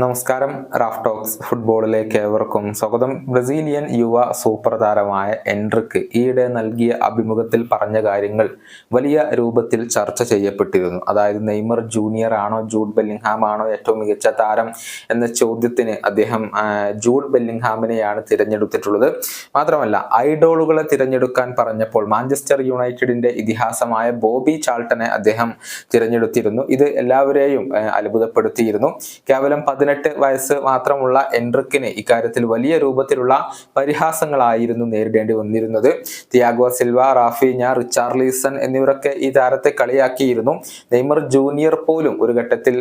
നമസ്കാരം Raf talks ഫുട്ബോളിലേക്ക് ഏവർക്കും സ്വാഗതം. ബ്രസീലിയൻ യുവ സൂപ്പർ താരമായ എൻട്രിക്ക് ഈയിടെ നൽകിയ അഭിമുഖത്തിൽ പറഞ്ഞ കാര്യങ്ങൾ വലിയ രൂപത്തിൽ ചർച്ച ചെയ്യപ്പെട്ടിരുന്നു. അതായത് നെയ്മർ ജൂനിയർ ആണോ ജൂഡ് ബെല്ലിംഗ്ഹാം ആണോ ഏറ്റവും മികച്ച താരം എന്ന ചോദ്യത്തിന് അദ്ദേഹം ജൂഡ് ബെല്ലിംഗ്ഹാമിനെയാണ് തിരഞ്ഞെടുത്തിട്ടുള്ളത്. മാത്രമല്ല ഐഡോളുകളെ തിരഞ്ഞെടുക്കാൻ പറഞ്ഞപ്പോൾ മാഞ്ചസ്റ്റർ യുണൈറ്റഡിന്റെ ഇതിഹാസമായ ബോബി ചാൾട്ടനെ അദ്ദേഹം തിരഞ്ഞെടുത്തിരുന്നു. ഇത് എല്ലാവരെയും അത്ഭുതപ്പെടുത്തിയിരുന്നു. കേവലം പതിനെട്ട് വയസ്സ് മാത്രമുള്ള എൻട്രിക്കിന് ഇക്കാര്യത്തിൽ വലിയ രൂപത്തിലുള്ള പരിഹാസങ്ങളായിരുന്നു നേരിടേണ്ടി വന്നിരുന്നത്. തിയാഗോ സിൽവ റാഫീഞ്ഞ റിച്ചാർലീസൺ എന്നിവരൊക്കെ ഈ താരത്തെ കളിയാക്കിയിരുന്നു. നെയ്മർ ജൂനിയർ പോലും ഒരു ഘട്ടത്തിൽ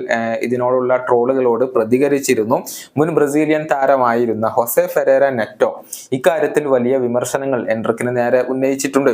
ഇതിനോടുള്ള ട്രോളുകളോട് പ്രതികരിച്ചിരുന്നു. മുൻ ബ്രസീലിയൻ താരമായിരുന്ന ഹൊസെ ഫെരേര നെറ്റോ ഇക്കാര്യത്തിൽ വലിയ വിമർശനങ്ങൾ എൻട്രിക്കിന് നേരെ ഉന്നയിച്ചിട്ടുണ്ട്.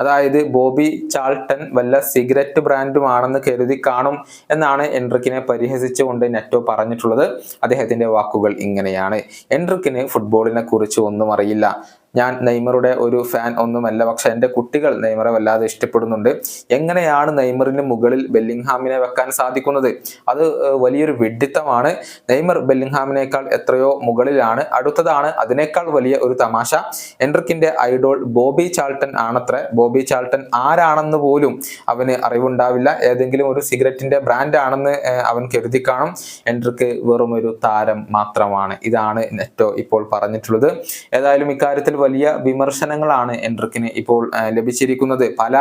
അതായത് ബോബി ചാൾട്ടൺ വല്ല സിഗരറ്റ് ബ്രാൻഡുമാണെന്ന് കരുതി കാണും എന്നാണ് എൻട്രിക്കിനെ പരിഹസിച്ചുകൊണ്ട് നെറ്റോ പറഞ്ഞിട്ടുള്ളത്. അദ്ദേഹത്തിന്റെ വാക്കുകൾ ഇങ്ങനെയാണ്. എൻട്രിക്കിന് ഫുട്ബോളിനെ കുറിച്ച് ഒന്നും അറിയില്ല. ഞാൻ നെയ്മറുടെ ഒരു ഫാൻ ഒന്നുമല്ല പക്ഷെ എന്റെ കുട്ടികൾ നെയ്മറെ വല്ലാതെ ഇഷ്ടപ്പെടുന്നുണ്ട്. എങ്ങനെയാണ് നെയ്മറിന് മുകളിൽ ബെല്ലിംഗ്ഹാമിനെ വെക്കാൻ സാധിക്കുന്നത്? അത് വലിയൊരു വിഡ്ഢിത്തമാണ് നെയ്മർ ബെല്ലിംഗ്ഹാമിനേക്കാൾ എത്രയോ മുകളിലാണ്. അടുത്തതാണ് അതിനേക്കാൾ വലിയ ഒരു തമാശ. എൻട്രിക്കിന്റെ ഐഡോൾ ബോബി ചാൾട്ടൻ ആണത്രേ. ബോബി ചാൾട്ടൻ ആരാണെന്ന് പോലും അവന് അറിവുണ്ടാവില്ല. ഏതെങ്കിലും ഒരു സിഗരറ്റിന്റെ ബ്രാൻഡ് ആണെന്ന് അവൻ കരുതി കാണും. എൻട്രിക്ക് വെറും ഒരു താരം മാത്രമാണ്. ഇതാണ് നെറ്റോ ഇപ്പോൾ പറഞ്ഞിട്ടുള്ളത്. ഏതായാലും ഇക്കാര്യത്തിൽ വലിയ വിമർശനങ്ങളാണ് എൻട്രിക്കിന് ഇപ്പോൾ ലഭിച്ചിരിക്കുന്നത്. പല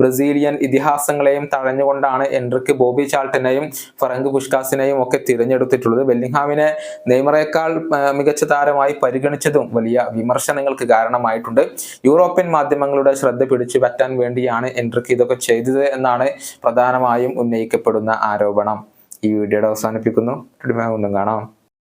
ബ്രസീലിയൻ ഇതിഹാസങ്ങളെയും തഴഞ്ഞുകൊണ്ടാണ് എൻട്രിക്ക് ബോബി ചാൾട്ടനെയും ഫറങ്ക് പുഷ്കാസിനെയും ഒക്കെ തിരഞ്ഞെടുത്തിട്ടുള്ളത്. ബെല്ലിംഗ്ഹാമിനെ നെയ്മറേക്കാൾ മികച്ച താരമായി പരിഗണിച്ചതും വലിയ വിമർശനങ്ങൾക്ക് കാരണമായിട്ടുണ്ട്. യൂറോപ്യൻ മാധ്യമങ്ങളുടെ ശ്രദ്ധ പിടിച്ചു പറ്റാൻ വേണ്ടിയാണ് എൻട്രിക്ക് ഇതൊക്കെ ചെയ്തത് എന്നാണ് പ്രധാനമായും ഉന്നയിക്കപ്പെടുന്ന ആരോപണം. ഈ വീഡിയോയുടെ അവസാനിപ്പിക്കുന്നു. ഒന്നും കാണാം.